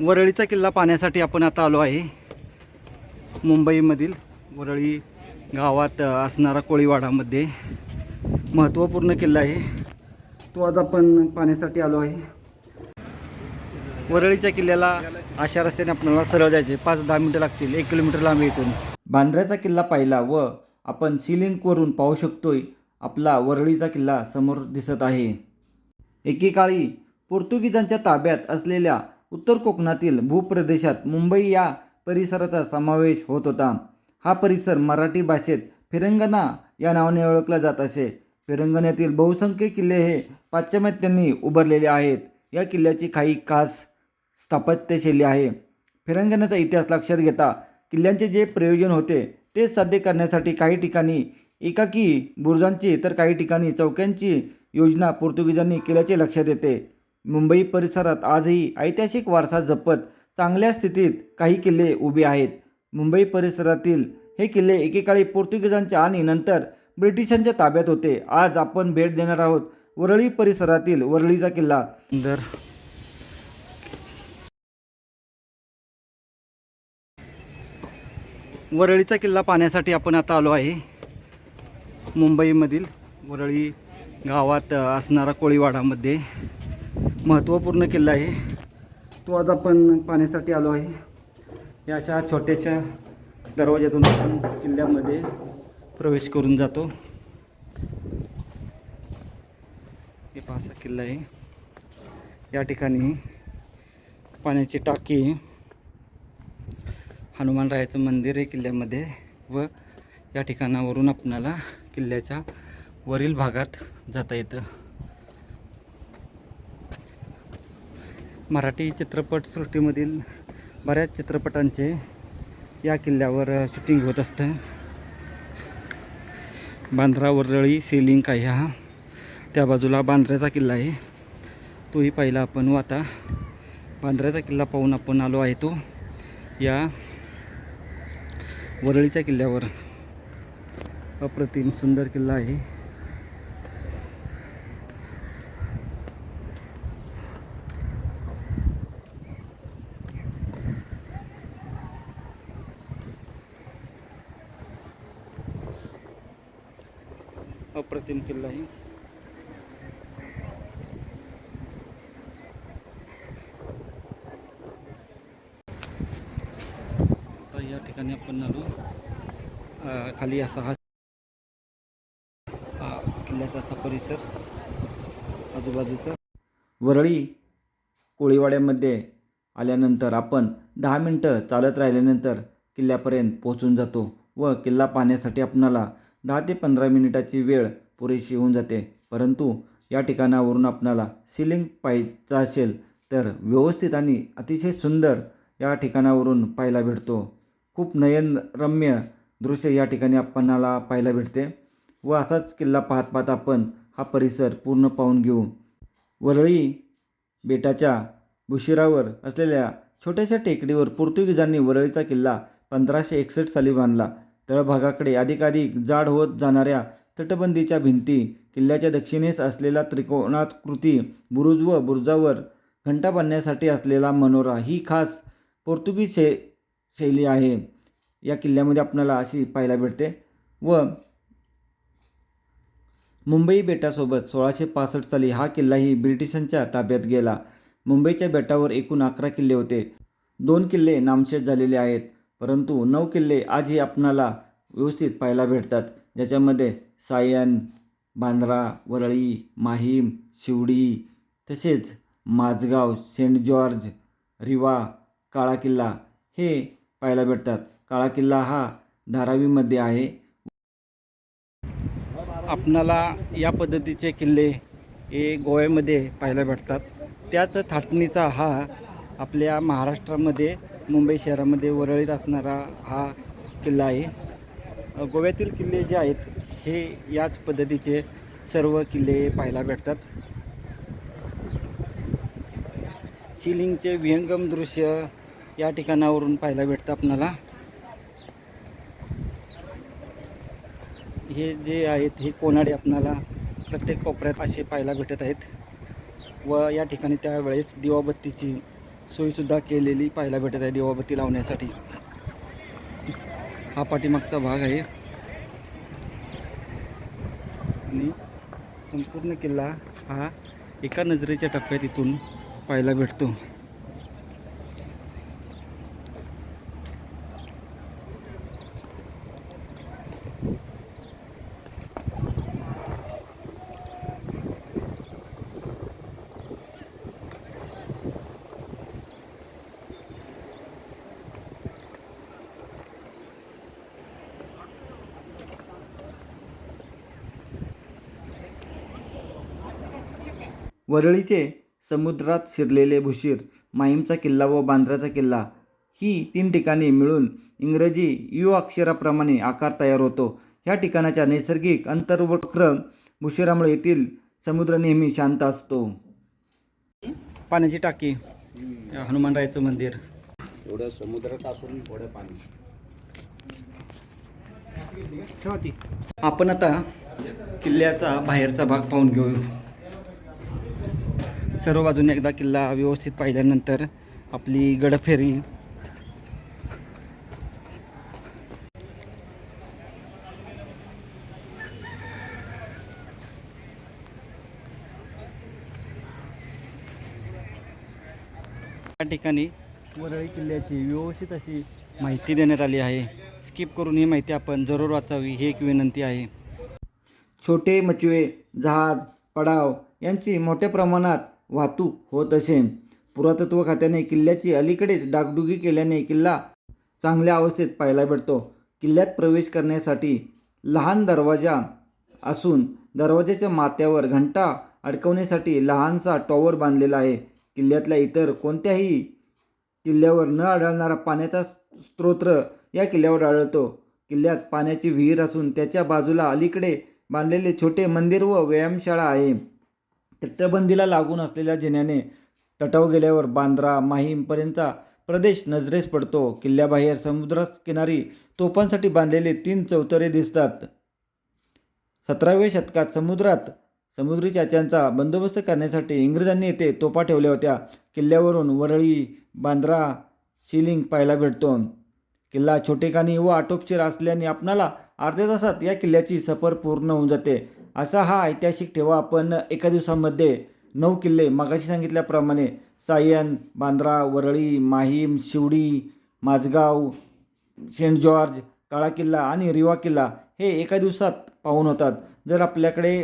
वरळीचा किल्ला पाहण्यासाठी आपण आता आलो आहे. मुंबईमधील वरळी गावात असणारा कोळीवाडामध्ये. महत्त्वपूर्ण किल्ला आहे. तो आज आपण पाहण्यासाठी आलो आहे. वरळीच्या किल्ल्याला अशा रस्त्याने आपल्याला सरळ जायचे. पाच दहा मिनटं लागतील. एक किलोमीटर लांब इथून. बांद्र्याचा किल्ला पाहिला व आपण सिलिंकवरून पाहू शकतोय. आपला वरळीचा किल्ला समोर दिसत आहे. एकेकाळी पोर्तुगीजांच्या ताब्यात असलेल्या उत्तर कोकणातील भूप्रदेशात मुंबई या परिसराचा समावेश होत होता. हा परिसर मराठी भाषेत फिरंगणा या नावाने ओळखला जात असे. फिरंगण्यातील बहुसंख्य किल्ले हे पाश्चिमात्यांनी उभारलेले आहेत. या किल्ल्याची काही खास स्थापत्यशैली आहे. फिरंगणाचा इतिहास लक्षात घेता किल्ल्यांचे जे प्रयोजन होते ते साध्य करण्यासाठी काही ठिकाणी एकाकी बुरुजांची तर काही ठिकाणी चौक्यांची योजना पोर्तुगीजांनी केल्याचे लक्षात येते. मुंबई परिसरात आजही ऐतिहासिक वारसा जपत चांगल्या स्थितीत काही किल्ले उभे आहेत. मुंबई परिसरातील हे किल्ले एकेकाळी पोर्तुगीजांच्या आणि नंतर ब्रिटिशांच्या ताब्यात होते. आज आपण भेट देणार आहोत वरळी परिसरातील वरळीचा किल्ला. दर वरळीचा किल्ला पाहण्यासाठी आपण आता आलो आहे. मुंबईमधील वरळी गावात असणारा कोळीवाडामध्ये. महत्त्वपूर्ण किल्ला आहे. तो आज आपण पाहण्यासाठी आलो आहे. या अशा छोट्याशा दरवाज्यातून आपण किल्ल्यामध्ये प्रवेश करून जातो. हे पासा किल्ला आहे. या ठिकाणी पाण्याची टाकी हनुमानरायाचं मंदिर आहे किल्ल्यामध्ये व या ठिकाणावरून आपणाला किल्ल्याच्या वरील भागात जाता येतं. मराठी चित्रपटसृष्टीमधील बऱ्याच चित्रपटांचे या किल्ल्यावर शूटिंग होत असतं. बांद्रा वरळी सेलिंग काय हा त्या बाजूला बांद्र्याचा किल्ला आहे. तोही पाहिला आपण व आता बांद्र्याचा किल्ला पाहून आपण आलो आहे तो या वरळीच्या किल्ल्यावर. अप्रतिम सुंदर किल्ला आहे. अप्रतिम किल्ला आहे. आता या ठिकाणी आपण आलो. खाली असा हा किल्ल्याचा असा परिसर आजूबाजूचा. वरळी कोळीवाड्यामध्ये आल्यानंतर आपण दहा मिनटं चालत राहिल्यानंतर किल्ल्यापर्यंत पोहोचून जातो व किल्ला पाहण्यासाठी आपणाला दहा ते पंधरा मिनिटाची वेळ पुरेशी होऊन जाते. परंतु या ठिकाणावरून आपणाला सिलिंग पाहायचं असेल तर व्यवस्थित आणि अतिशय सुंदर या ठिकाणावरून पाहायला भेटतो. खूप नयनरम्य दृश्य या ठिकाणी आपणाला पाहायला भेटते व असाच किल्ला पाहत पाहत आपण हा परिसर पूर्ण पाहून घेऊ. वरळी बेटाच्या भुशिरावर असलेल्या छोट्याशा टेकडीवर पोर्तुगीजांनी वरळीचा किल्ला पंधराशे एकसष्ट साली बांधला. तळभागाकडे अधिकाधिक जाड होत जाणाऱ्या तटबंदीच्या भिंती किल्ल्याच्या दक्षिणेस असलेला त्रिकोणाकृती बुरुज व बुरुजावर घंटा बांधण्यासाठी असलेला मनोरा ही खास पोर्तुगीज शै शैली आहे. या किल्ल्यामध्ये आपल्याला अशी पाहायला भेटते. व मुंबई बेटासोबत सोळाशे पासष्ट साली हा किल्लाही ब्रिटिशांच्या ताब्यात गेला. मुंबईच्या बेटावर एकूण अकरा किल्ले होते. दोन किल्ले नामशेष झालेले आहेत परंतु नऊ किल्ले आजही आपणाला व्यवस्थित पाहायला भेटतात. ज्याच्यामध्ये सायन बांद्रा वरळी माहीम शिवडी तसेच माझगाव सेंट जॉर्ज रिवा काळा किल्ला हे पाहायला भेटतात. काळा किल्ला हा धारावीमध्ये आहे. आपणाला या पद्धतीचे किल्ले हे गोव्यामध्ये पाहायला भेटतात. त्याच थाटणीचा हा आपल्या महाराष्ट्रामध्ये मुंबई शहरामध्ये वरळीत असणारा हा किल्ला आहे. गोव्यातील किल्ले जे आहेत हे याच पद्धतीचे सर्व किल्ले पाहायला भेटतात. शिलिंगचे विहंगम दृश्य या ठिकाणावरून पाहायला भेटतं आपणाला. हे जे आहेत हे कोनाडे आपणाला प्रत्येक कोपऱ्यात असे पाहायला भेटत आहेत. व या ठिकाणी त्यावेळेस दिवाबत्तीची सोयीसुद्धा केलेली पाहायला भेटत आहे दिवाबत्ती लावण्यासाठी. हा पाठीमागचा भाग आहे. आणि संपूर्ण किल्ला हा एका नजरेच्या टप्प्यात इथून पाहायला भेटतो. वरळीचे समुद्रात शिरलेले भुशीर माहीमचा किल्ला व बांद्राचा किल्ला ही तीन ठिकाणे मिळून इंग्रजी यू अक्षराप्रमाणे आकार तयार होतो. ह्या ठिकाणाच्या नैसर्गिक अंतर्वक्र भुशिरामुळे येथील समुद्र नेहमी शांत असतो. पाण्याची टाकी हनुमानरायचं मंदिर. एवढं समुद्रात असून थोडं पाणी. आपण आता किल्ल्याचा बाहेरचा भाग पाहून घेऊ. सर्व बाजूने एकदा किल्ला व्यवस्थित पाहिल्यानंतर आपली गडफेरी. या ठिकाणी वरळी किल्ल्याची व्यवस्थित अशी माहिती देण्यात आली आहे. स्किप करून ही माहिती आपण जरूर वाचावी. ही एक विनंती आहे. छोटे मचवे जहाज पडाव यांची मोठ्या प्रमाणात वाहतूक होत असे पुरातत्व खात्याने किल्ल्याची अलीकडेच डागडुगी केल्याने किल्ला चांगल्या अवस्थेत पाहायला भेटतो किल्ल्यात प्रवेश करण्यासाठी लहान दरवाजा असून दरवाजाच्या माथ्यावर घंटा अडकवण्यासाठी लहानसा टॉवर बांधलेला आहे. किल्ल्यातल्या इतर कोणत्याही किल्ल्यावर न आढळणारा पाण्याचा स्त्रोत्र या किल्ल्यावर आढळतो. किल्ल्यात पाण्याची विहीर असून त्याच्या बाजूला अलीकडे बांधलेले छोटे मंदिर व व्यायामशाळा आहे. तटबंदीला लागून असलेल्या जिन्याने तटाव गेल्यावर बांद्रा माहीमपर्यंतचा प्रदेश नजरेस पडतो. किल्ल्याबाहेर समुद्रकिनारी तोफांसाठी बांधलेले तीन चौतरे दिसतात. सतराव्या शतकात समुद्रात समुद्री चाच्यांचा बंदोबस्त करण्यासाठी इंग्रजांनी येथे तोफा ठेवल्या होत्या. किल्ल्यावरून वरळी बांद्रा शिलिंग पाहायला भेटतो. किल्ला छोटेखानी व आटोपशीर असल्याने आपणाला अर्ध्या तासात या किल्ल्याची सफर पूर्ण होऊन जाते. असा हा ऐतिहासिक ठेवा. आपण एका दिवसामध्ये नऊ किल्ले मागाशी सांगितल्याप्रमाणे सायन बांद्रा वरळी माहीम शिवडी माझगाव सेंट जॉर्ज काळा किल्ला आणि रिवा किल्ला हे एका दिवसात पाहून होतात. जर आपल्याकडे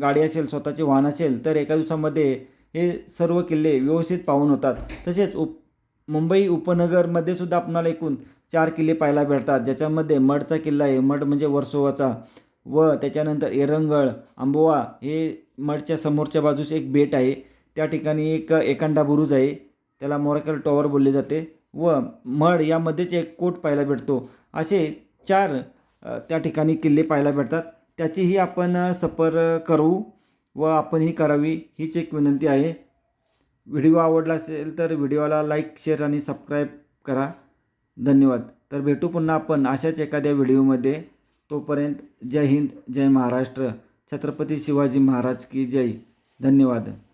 गाडी असेल स्वतःचे वाहन असेल तर एका दिवसामध्ये हे सर्व किल्ले व्यवस्थित पाहून होतात. तसेच उप मुंबई उपनगरमध्ये सुद्धा आपणाला एकूण चार किल्ले पाहायला भेटतात. ज्याच्यामध्ये मडचा किल्ला आहे. मड म्हणजे वर्सोवाचा. व त्याच्यानंतर एरंगळ आंबोवा हे मठच्या समोरच्या बाजूस एक बेट आहे. त्या ठिकाणी एक एकांडा बुरुज आहे. त्याला मोराकल टॉवर बोलले जाते व मड यामध्येच एक कोट पाहायला भेटतो. असे चार त्या ठिकाणी किल्ले पाहायला भेटतात. त्याचीही आपण सफर करू व आपण ही करावी हीच एक विनंती आहे. व्हिडिओ आवडला असेल तर व्हिडिओला लाईक शेअर आणि सबस्क्राईब करा. धन्यवाद. तर भेटू पुन्हा आपण अशाच एखाद्या व्हिडिओमध्ये. तोपर्यंत जय हिंद जय महाराष्ट्र. छत्रपती शिवाजी महाराज की जय. धन्यवाद.